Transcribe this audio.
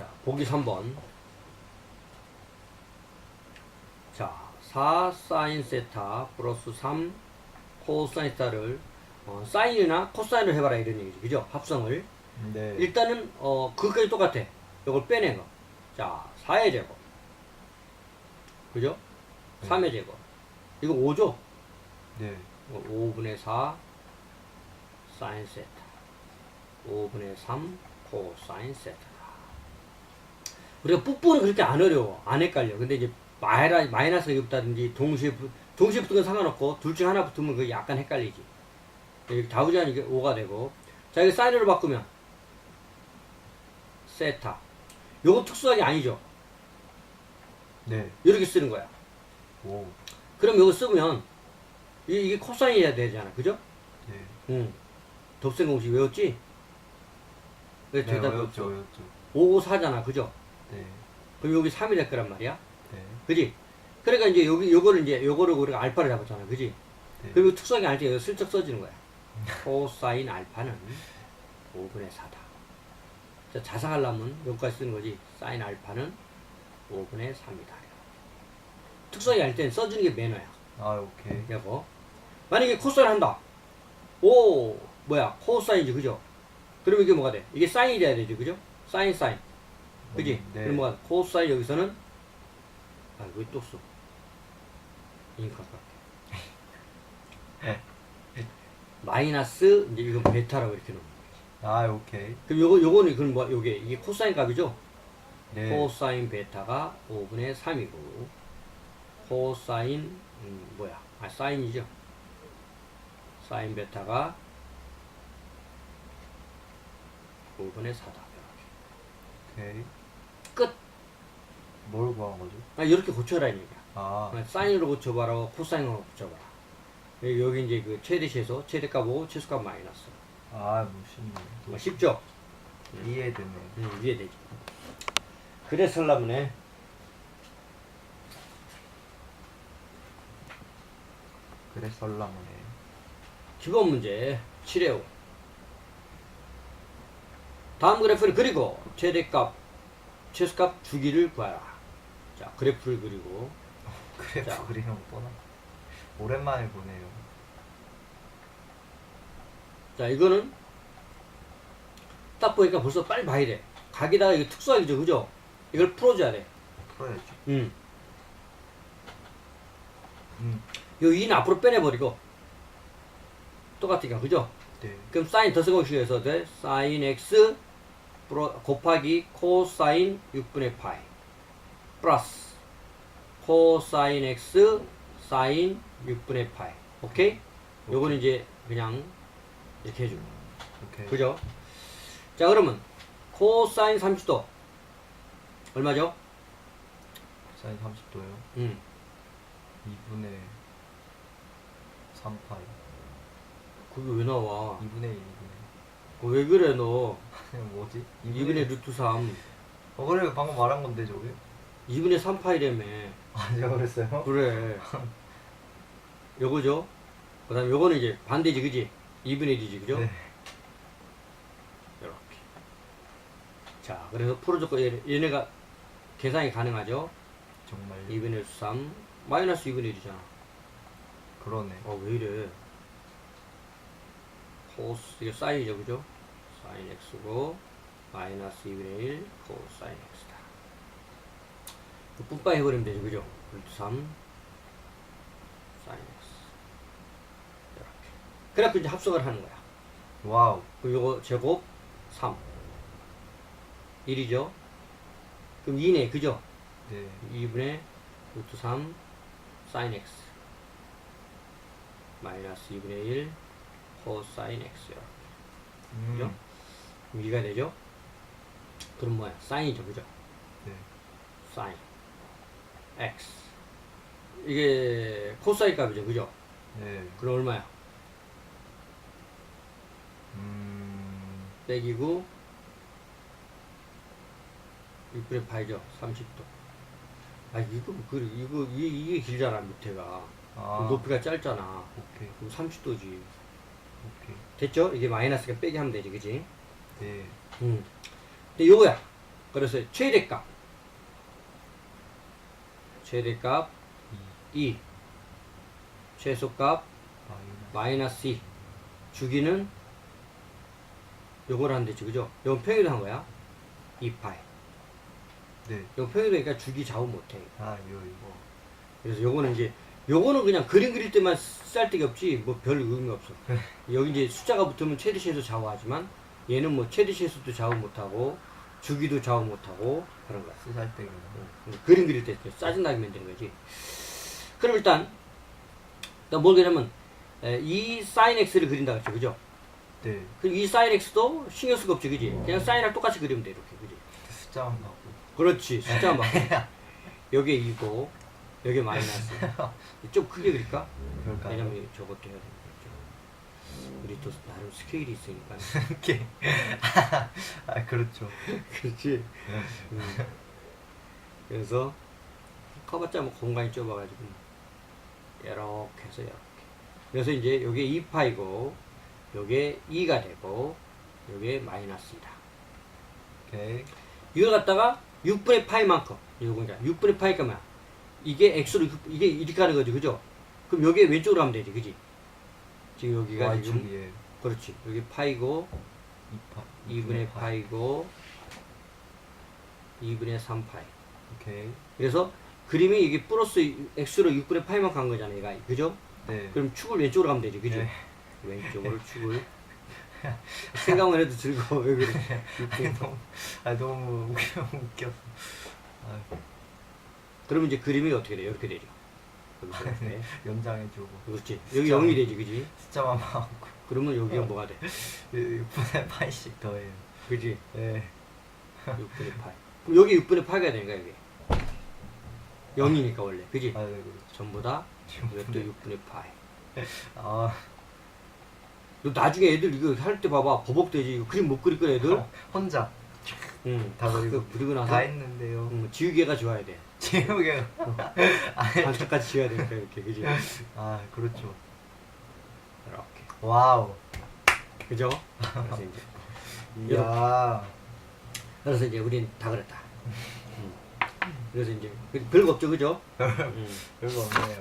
자, 보기 3번. 자, 4 사인 세타 플러스 3 코사인 세타를 어, 사인이나 코사인을 해봐라 이런 얘기죠. 그죠? 합성을. 네. 일단은 어 그것까지 똑같아. 이걸 거. 자, 4의 제곱. 그죠? 네. 3의 제곱. 이거 5죠? 네. 5분의 4 사인 세타 5분의 3 코사인 세타다 우리가 뿔뿔은 그렇게 안 어려워 안 헷갈려 근데 이제 마이나, 마이너스가 없다든지 동시에 붙- 동시에 붙은 건 상관없고 둘 중 하나 붙으면 그게 약간 헷갈리지 여기 다우자는 이게 5가 되고 자 이거 사인으로 바꾸면 세타 요거 특수하게 아니죠 네. 이렇게 쓰는 거야 오. 그럼 요거 쓰면 이게, 이게 코사인이어야 되잖아 그죠? 네. 응. 덥생 공식 외웠지? 왜 네, 대답 어였죠, 없어? 어였죠. 5, 4잖아. 그죠? 네. 그럼 여기 3이 될 거란 말이야. 네. 그지? 그러니까 이제 여기, 요거를 이제, 요거를 우리가 알파를 잡았잖아. 그지? 네. 그리고 특수하게 알때 여기 슬쩍 써지는 거야. 코사인 알파는 5분의 4다. 자, 자상하려면 여기까지 쓰는 거지. 사인 알파는 5분의 3이다. 특수하게 알 때는 써주는 게 매너야. 아, 오케이. 여보. 만약에 코사인 한다. 오, 뭐야, 코사인이지, 그죠? 그러면 이게 뭐가 돼? 이게 사인이 돼야 되지, 그죠? 사인, 사인. 그지? 음, 네. 그럼 뭐가 돼? 코사인 여기서는, 아, 왜또 써? 아깝게. 마이너스, 이제 이건 베타라고 이렇게 놓는 거지. 아, 오케이. 그럼 요거, 요거는, 그럼 뭐, 요게, 이게 코사인 값이죠? 네. 코사인 베타가 5분의 3이고, 코사인, 음, 뭐야, 아, 사인이죠? 사인 베타가 5분의 4다. 오케이. 끝! 뭘 구한 거죠? 아, 이렇게 고쳐라, 이 얘기야. 아, 아, 사인으로 고쳐봐라, 코사인으로 고쳐봐라. 여기, 여기 이제 그 최대 최소, 최대값 5 최소값 마이너스. 아, 뭐 쉽네. 뭐 쉽죠? 이해되네. 음, 이해되지. 그래서 하려면 그래 설라모네. 기본 문제 7회 5. 다음 그래프를 그리고 최대값, 최소값 주기를 구하라. 자, 그래프를 그리고 그래프 자. 그리는 거 뻔하. 오랜만에 보네요. 자, 이거는 딱 보니까 벌써 빨리 봐야 돼. 각에다가 이거 특수하기죠, 그죠? 이걸 풀어줘야 돼. 풀어야죠. 음. 음. 요 2는 앞으로 빼내버리고 똑같으니까, 그죠? 네. 그럼 사인 더세공식에서 돼 사인 x 곱하기 코사인 6분의 파이 플러스 코사인 x 사인 6분의 파이 오케이? 요거는 이제 그냥 이렇게 해주고 오케이. 그죠? 자 그러면 코사인 30도 얼마죠? 사인 30도요. 음. 2분의 3파이. 그게 왜 나와? 2분의 1, 2분의 그거 왜 그래 너 1. 뭐지? 2분의 루트 3 어, 그래. 방금 말한 건데, 저게. 2분의 3 파이라며 아, 제가 그랬어요? 그래. 요거죠. 그 다음에 요거는 이제 반대지, 그지? 2분의 1이지, 그죠? 네. 이렇게. 자, 그래서 풀어줬고, 얘, 얘네가 계산이 가능하죠? 정말 2분의 3, 마이너스 2분의 1이잖아. 그러네. 어, 왜 이래? 코스, 이게 사인이죠, 그죠? 사인 x고, 마이너스 2분의 1, 코사인 x다. 분빠 해버리면 되죠, 그죠? 루트 3, 사인 x. 이렇게. 그래갖고 이제 합성을 하는 거야. 와우. 그리고 요거 제곱 3. 1이죠? 그럼 2네, 그죠? 네. 2분의 루트 3 사인 x 마이너스 2분의 1 코사인 x요. 음. 그죠? 그럼 2가 되죠? 그럼 뭐야? 사인이죠, 그죠? 네. 사인 x 이게 코사인 값이죠, 그죠? 네. 그럼 얼마야? 음. 빼기고 6분의 파이죠, 30도. 아 이거 그 이거 이게, 이게 길잖아 밑에가 아. 높이가 짧잖아. 오케이. 그럼 30도지. 오케이. 됐죠? 이게 마이너스가 빼기 하면 되지, 그지? 네. 음. 근데 요거야. 그래서 최대값 최대값 2 최소값 마이너스. 마이너스 2 주기는 요걸 하면 되지 그죠? 요건 평행이동 한 거야 2파이 네. 요건 평행이동이니까 주기 좌우 못해 아, 요, 이거. 그래서 요거는 이제 요거는 그냥 그림 그릴 때만 쌀데기 없지 뭐 별 의미가 없어. 여기 이제 숫자가 붙으면 최소 좌우하지만 얘는 뭐 최소도 좌우 못하고 주기도 좌우 못하고 그런 거야. 쓰잘데기. 응. 그림 그릴 때 짜증나게 만드는 거지. 그럼 일단 일단 뭘 그냐면 에, 이 사인 x를 그린다 그랬죠. 그죠? 네. 그럼 이 사인 x도 신경 쓸거 없지. 그지? 그냥 사인이랑 똑같이 그리면 돼 이렇게. 그지? 숫자만 바고. 그렇지. 숫자만 바꿔 여기에 2고 여기에 마이너스 좀 크게 그릴까? 그럴까요? 왜냐면 저것도 해야 되니까 우리 또 나름 스케일이 있으니까 이렇게. 아, 그렇죠. 그렇지 음. 그래서 커봤자 뭐 공간이 좁아가지고 이렇게 해서 이렇게 그래서 이제 요게 2파이고 요게 2가 되고 요게 마이너스이다 오케이. 이걸 갖다가 6분의 파이만큼 요거 이제 6분의 파이가 뭐야 이게 x로 육- 이게 이렇게 가는 거지 그죠 그럼 여기 왼쪽으로 하면 되지 그지 지금 여기가 지금 Y축이에 그렇지 여기 파이고 2파. 2분의 파이고 2분의 3파이 오케이. 그래서 그림이 이게 플러스 x로 6분의 파이만 간 거잖아 얘가 그죠 네. 그럼 축을 왼쪽으로 가면 되지 그죠 네. 왼쪽으로 축을 생각만 해도 즐거워 왜 그래 아니, 너무, 아, 너무 웃겨, 웃겼어. 아, 그러면 이제 그림이 어떻게 돼요? 이렇게 되죠. 여기서 이렇게. 연장해주고. 그렇지. 여기 0이 되지 그지? 숫자만 바고. 그러면 여기가 뭐가 돼? 6분의 8씩 더해요. 그지? 네. 6분의 8 그럼 여기 6분의 8가 되니까 여기 0이니까 원래. 그지? 아, 네, 그렇죠. 전부 다? 이것도 6분의 8 아, 너 나중에 애들 이거 할 때 봐봐. 버벅대지. 이거 그림 못 그릴 거야 애들? 혼자 응, 다 그리고 그리고 나서 다 했는데요. 음, 지우개가 좋아야 돼. 지우개. 반짝같이 지어야 되니까 이렇게 그지? 아, 그렇죠. 이렇게 와우. 그죠? 그래서 이제 이야. 그래서 이제 우린 다 그랬다. 음. 그래서 이제 그- 별거 없죠, 그죠? 음. 별거 없네요.